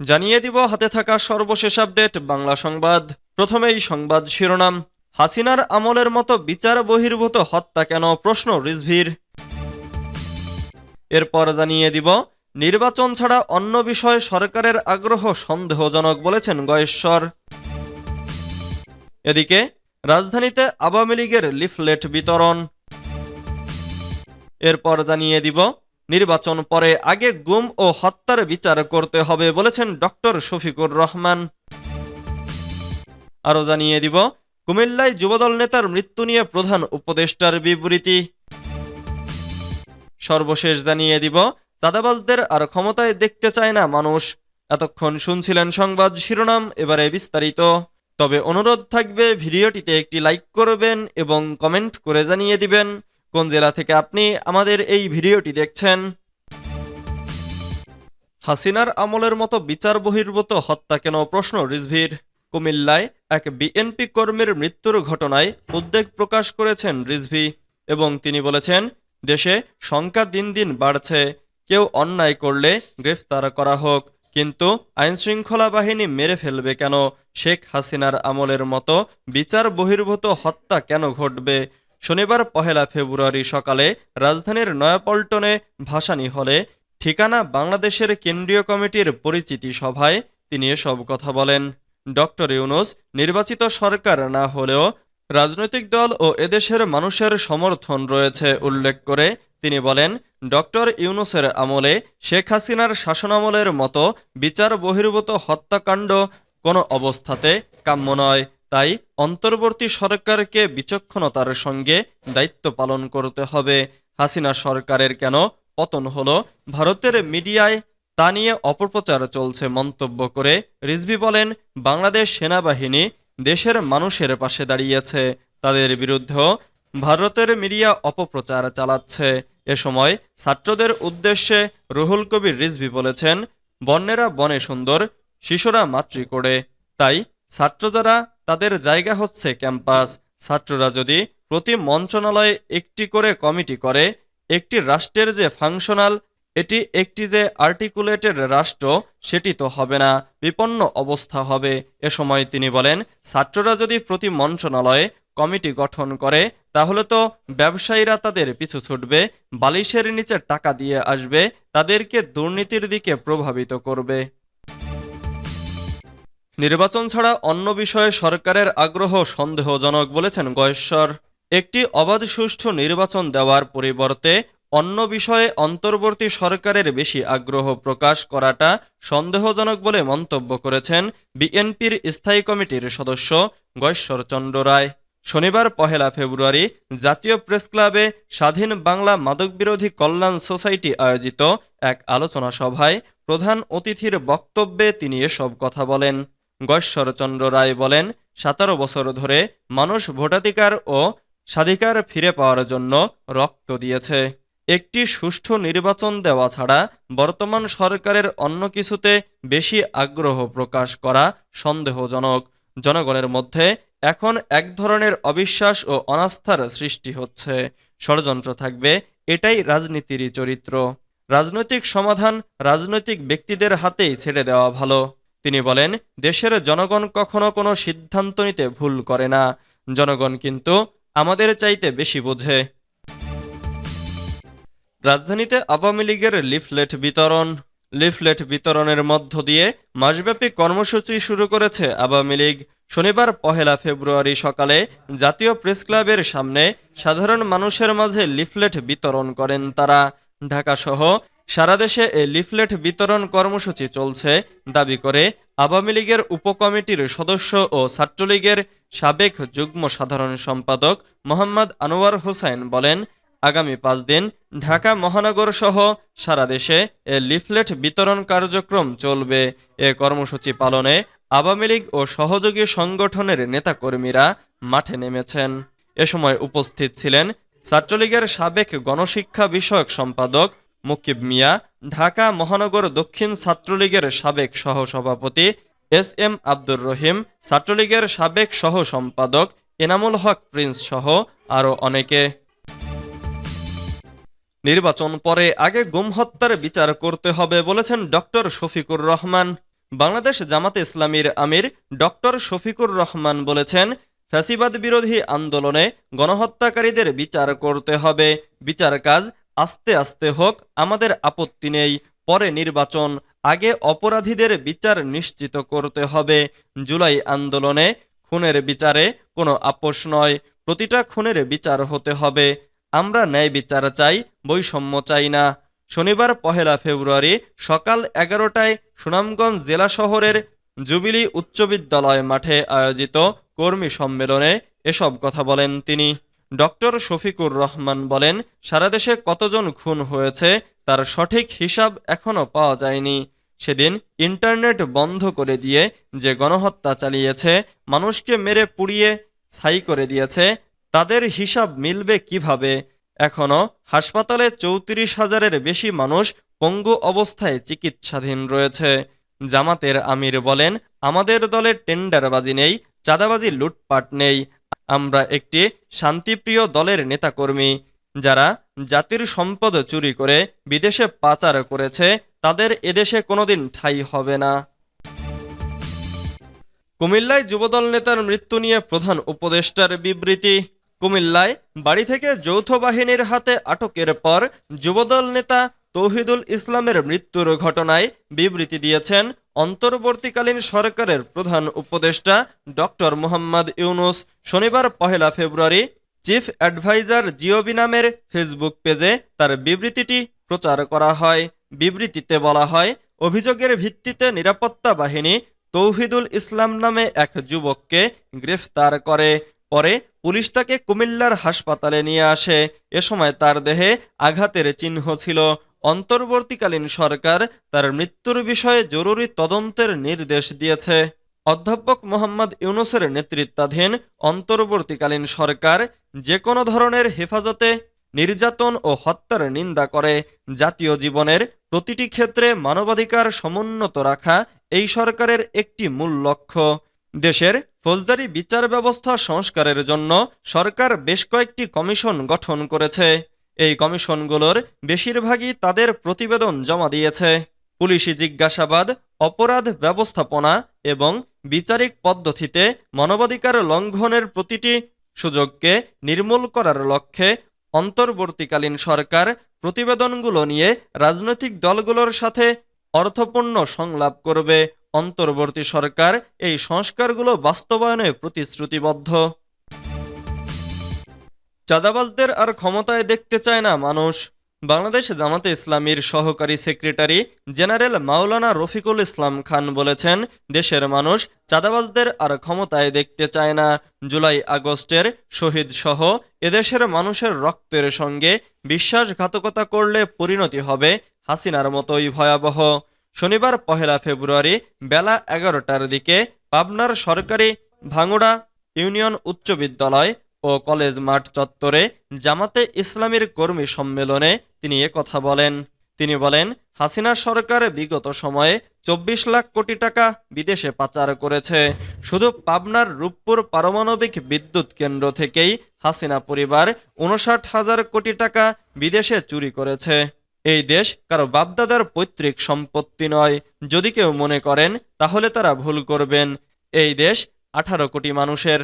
জানিয়ে দিব হাতে থাকা সর্বশেষ আপডেট, বাংলা সংবাদ। প্রথমেই সংবাদ শিরোনাম, হাসিনার আমলের মতো বিচার বহির্ভূত হত্যা কেন? প্রশ্ন রিজভির। এরপর জানিয়ে দিব, নির্বাচন ছাড়া অন্য বিষয়ে সরকারের আগ্রহ সন্দেহজনক বলেছেন গয়েশ্বর। এদিকে, রাজধানীতে আওয়ামী লীগের লিফলেট বিতরণ। এরপর জানিয়ে দিব নির্বাচন পরে আগে গুম ও হত্যার বিচার করতে হবে বলেছেন ডক্টর শফিকুর রহমান। আরও জানিয়ে দিব, কুমিল্লায় যুবদল নেতার মৃত্যু নিয়ে প্রধান উপদেষ্টার বিবৃতি। সর্বশেষ জানিয়ে দিব, চাঁদাবাজদের আর ক্ষমতায় দেখতে চায় না মানুষ। এতক্ষণ শুনছিলেন সংবাদ শিরোনাম, এবারে বিস্তারিত। তবে অনুরোধ থাকবে, ভিডিওটিতে একটি লাইক করবেন এবং কমেন্ট করে জানিয়ে দিবেন। কোন জেলা থেকে আপনি আমাদের এই ভিডিওটি দেখছেন? হাসিনার আমলের মতো বিচার বহির্ভূত হত্যা কেন প্রশ্ন রিজভির। কুমিল্লায় এক বিএনপি কর্মীর মৃত্যুর ঘটনায় উদ্বেগ প্রকাশ করেছেন রিজভি এবং তিনি বলেছেন, দেশে সংখ্যা দিন দিন বাড়ছে। কেউ অন্যায় করলে গ্রেফতার করা হোক, কিন্তু আইনশৃঙ্খলা বাহিনী মেরে ফেলবে কেন? শেখ হাসিনার আমলের মতো বিচার বহির্ভূত হত্যা কেন ঘটবে? শনিবার পহেলা ফেব্রুয়ারি সকালে রাজধানীর নয়াপল্টনে ভাসানী হলে ঠিকানা বাংলাদেশের কেন্দ্রীয় কমিটির পরিচিতি সভায় তিনি এসব কথা বলেন। ডক্টর ইউনুস, নির্বাচিত সরকার না হলেও রাজনৈতিক দল ও এদেশের মানুষের সমর্থন রয়েছে উল্লেখ করে তিনি বলেন, ডক্টর ইউনুসের আমলে শেখ হাসিনার শাসনামলের মতো বিচার বহির্ভূত হত্যাকাণ্ড কোনো অবস্থাতে কাম্য নয়। তাই অন্তর্বর্তী সরকারকে বিচক্ষণতার সঙ্গে দায়িত্ব পালন করতে হবে। হাসিনা সরকারের কেন পতন হলো? ভারতের মিডিয়ায় তা নিয়ে অপপ্রচার চলছে মন্তব্য করে রিজভি বলেন, বাংলাদেশ সেনাবাহিনী দেশের মানুষের পাশে দাঁড়িয়েছে। তাদের বিরুদ্ধেও ভারতের মিডিয়া অপপ্রচার চালাচ্ছে। এ সময় ছাত্রদের উদ্দেশ্যে রুহুল কবির রিজভি বলেছেন, বন্যেরা বনে সুন্দর, শিশুরা মাতৃ করে। তাই ছাত্র যারা তাদের জায়গা হচ্ছে ক্যাম্পাস। ছাত্ররা যদি প্রতি মন্ত্রণালয়ে একটি করে কমিটি করে, একটি রাষ্ট্রের যে ফাংশনাল, এটি একটি যে আর্টিকুলেটেড রাষ্ট্র, সেটি তো হবে না, বিপন্ন অবস্থা হবে। এ সময় তিনি বলেন, ছাত্ররা যদি প্রতি মন্ত্রণালয়ে কমিটি গঠন করে, তাহলে তো ব্যবসায়ীরা তাদের পিছু ছুটবে, বালিশের নিচে টাকা দিয়ে আসবে, তাদেরকে দুর্নীতির দিকে প্রভাবিত করবে। নির্বাচন ছাড়া অন্য বিষয়ে সরকারের আগ্রহ সন্দেহজনক বলেছেন গয়েশ্বর। একটি অবাধ সুষ্ঠু নির্বাচন দেওয়ার পরিবর্তে অন্য বিষয়ে অন্তর্বর্তী সরকারের বেশি আগ্রহ প্রকাশ করাটা সন্দেহজনক বলে মন্তব্য করেছেন বিএনপির স্থায়ী কমিটির সদস্য গয়েশ্বর চন্দ্র রায়। শনিবার পহেলা ফেব্রুয়ারি জাতীয় প্রেস ক্লাবে স্বাধীন বাংলা মাদকবিরোধী কল্যাণ সোসাইটি আয়োজিত এক আলোচনা সভায় প্রধান অতিথির বক্তব্যে তিনি এসব কথা বলেন। গয়েশ্বরচন্দ্র রায় বলেন, সতেরো বছর ধরে মানুষ ভোটাধিকার ও স্বাধিকার ফিরে পাওয়ার জন্য রক্ত দিয়েছে। একটি সুষ্ঠু নির্বাচন দেওয়া ছাড়া বর্তমান সরকারের অন্য কিছুতে বেশি আগ্রহ প্রকাশ করা সন্দেহজনক। জনগণের মধ্যে এখন এক ধরনের অবিশ্বাস ও অনাস্থার সৃষ্টি হচ্ছে। ষড়যন্ত্র থাকবে, এটাই রাজনীতিরই চরিত্র। রাজনৈতিক সমাধান রাজনৈতিক ব্যক্তিদের হাতেই ছেড়ে দেওয়া ভালো। তিনি বলেন, দেশের জনগণ কখনো কোনো সিদ্ধান্ত নিতে ভুল করে না। জনগণ কিন্তু আমাদের চাইতে বেশি বোঝে। রাজধানীতে আওয়ামী লীগের লিফলেট বিতরণ। লিফলেট বিতরণের মধ্য দিয়ে মাসব্যাপী কর্মসূচি শুরু করেছে আওয়ামী লীগ। শনিবার পহেলা ফেব্রুয়ারি সকালে জাতীয় প্রেস ক্লাবের সামনে সাধারণ মানুষের মাঝে লিফলেট বিতরণ করেন তারা। ঢাকাসহ সারা দেশে এ লিফলেট বিতরণ কর্মসূচি চলছে। দাবি করে আওয়ামী লীগের উপকমিটির সদস্য ও ছাত্রলীগের সাবেক যুগ্ম সাধারণ সম্পাদক মোহাম্মদ আনোয়ার হোসেন বলেন, আগামী পাঁচ দিন ঢাকা মহানগর সহ সারা দেশে এ লিফলেট বিতরণ কার্যক্রম চলবে। এ কর্মসূচি পালনে আওয়ামী লীগ ও সহযোগী সংগঠনের নেতাকর্মীরা মাঠে নেমেছেন। এ সময় উপস্থিত ছিলেন ছাত্রলীগের সাবেক গণশিক্ষা বিষয়ক সম্পাদক মুকিব মিয়া, ঢাকা মহানগর দক্ষিণ ছাত্রলীগের সাবেক সহসভাপতি এস এম আব্দুর রহিম, ছাত্রলীগের সাবেক সহ সম্পাদক এনামুল হক প্রিন্স সহ আরও অনেকে। নির্বাচন পরে আগে গুম হত্যার বিচার করতে হবে বলেছেন ডক্টর শফিকুর রহমান। বাংলাদেশ জামাতে ইসলামীর আমির ডক্টর শফিকুর রহমান বলেছেন, ফ্যাসিবাদ বিরোধী আন্দোলনে গণহত্যাকারীদের বিচার করতে হবে। বিচার কাজ আস্তে আস্তে হোক, আমাদের আপত্তি নেই। পরে নির্বাচন, আগে অপরাধীদের বিচার নিশ্চিত করতে হবে। জুলাই আন্দোলনে খুনের বিচারে কোনো আপোষ নয়, প্রতিটা খুনের বিচার হতে হবে। আমরা ন্যায় বিচার চাই, বৈষম্য চাই না। শনিবার পহেলা ফেব্রুয়ারি সকাল এগারোটায় সুনামগঞ্জ জেলা শহরের জুবিলি উচ্চ বিদ্যালয় মাঠে আয়োজিত কর্মী সম্মেলনে এসব কথা বলেন তিনি। ডক্টর শফিকুর রহমান বলেন, সারা দেশে কতজন খুন হয়েছে তার সঠিক হিসাব এখনও পাওয়া যায়নি। সেদিন ইন্টারনেট বন্ধ করে দিয়ে যে গণহত্যা চালিয়েছে, মানুষকে মেরে পুড়িয়ে ছাই করে দিয়েছে, তাদের হিসাব মিলবে কীভাবে? এখনও হাসপাতালে চৌত্রিশ হাজারের বেশি মানুষ পঙ্গু অবস্থায় চিকিৎসাধীন রয়েছে। জামাতের আমির বলেন, আমাদের দলে টেন্ডারবাজি নেই চাঁদাবাজি লুটপাট নেই। আমরা একটি শান্তিপ্রিয় দলের নেতাকর্মী যারা জাতির সম্পদ চুরি করে বিদেশে পাচার করেছে, তাদের এদেশে কোনোদিন ঠাঁই হবে না। কুমিল্লায় যুবদল নেতার মৃত্যু নিয়ে প্রধান উপদেষ্টার বিবৃতি। কুমিল্লায় বাড়ি থেকে যৌথ বাহিনীর হাতে আটকের পর যুবদল নেতা তৌহিদুল ইসলামের মৃত্যুর ঘটনায় বিবৃতি দিয়েছেন অন্তর্বর্তীকালীন সরকারের প্রধান উপদেষ্টা ডক্টর মোহাম্মদ ইউনুস শনিবার পহেলা ফেব্রুয়ারি চিফ অ্যাডভাইজার জিওবি নামের ফেসবুক পেজে তার বিবৃতিটি প্রচার করা হয়। বিবৃতিতে বলা হয়, অভিযোগের ভিত্তিতে নিরাপত্তা বাহিনী তৌহিদুল ইসলাম নামে এক যুবককে গ্রেফতার করে। পরে পুলিশ তাকে কুমিল্লার হাসপাতালে নিয়ে আসে। এ সময় তার দেহে আঘাতের চিহ্ন ছিল। অন্তর্বর্তীকালীন সরকার তার মৃত্যুর বিষয়ে জরুরি তদন্তের নির্দেশ দিয়েছে। অধ্যাপক মোহাম্মদ ইউনুসের নেতৃত্বাধীন অন্তর্বর্তীকালীন সরকার যে কোনো ধরনের হেফাজতে নির্যাতন ও হত্যার নিন্দা করে। জাতীয় জীবনের প্রতিটি ক্ষেত্রে মানবাধিকার সমুন্নত রাখা এই সরকারের একটি মূল লক্ষ্য। দেশের ফৌজদারি বিচার ব্যবস্থা সংস্কারের জন্য সরকার বেশ কয়েকটি কমিশন গঠন করেছে। এই কমিশনগুলোর বেশিরভাগই তাদের প্রতিবেদন জমা দিয়েছে। পুলিশি জিজ্ঞাসাবাদ, অপরাধ ব্যবস্থাপনা এবং বিচারিক পদ্ধতিতে মানবাধিকার লঙ্ঘনের প্রতিটি সুযোগকে নির্মূল করার লক্ষ্যে অন্তর্বর্তীকালীন সরকার প্রতিবেদনগুলো নিয়ে রাজনৈতিক দলগুলোর সাথে অর্থপূর্ণ সংলাপ করবে। অন্তর্বর্তী সরকার এই সংস্কারগুলো বাস্তবায়নে প্রতিশ্রুতিবদ্ধ। চাঁদাবাজদের আর ক্ষমতায় দেখতে চায় না মানুষ। বাংলাদেশ জামাতে ইসলামীর সহকারী সেক্রেটারি জেনারেল মাওলানা রফিকুল ইসলাম খান বলেছেন, দেশের মানুষ চাঁদাবাজদের আর ক্ষমতায় দেখতে চায় না। জুলাই আগস্টের শহীদ সহ এদেশের মানুষের রক্তের সঙ্গে বিশ্বাসঘাতকতা করলে পরিণতি হবে হাসিনার মতোই ভয়াবহ। শনিবার পহেলা ফেব্রুয়ারি বেলা এগারোটার দিকে পাবনার সরকারি ভাঙুড়া ইউনিয়ন উচ্চ বিদ্যালয় ও কলেজ মাঠ চত্বরে জামাতে ইসলামীর কর্মী সম্মেলনে তিনি কথা বলেন। তিনি বলেন, হাসিনা সরকার বিগত সময়ে চব্বিশ লাখ কোটি টাকা বিদেশে পাচার করেছে। শুধু পাবনার রূপপুর পারমাণবিক বিদ্যুৎ কেন্দ্র থেকেই হাসিনা পরিবার উনষাট হাজার কোটি টাকা বিদেশে চুরি করেছে। এই দেশ কারও বাপদাদার পৈতৃক সম্পত্তি নয়। যদি কেউ মনে করেন, তাহলে তারা ভুল করবেন। এই দেশ আঠারো কোটি মানুষের।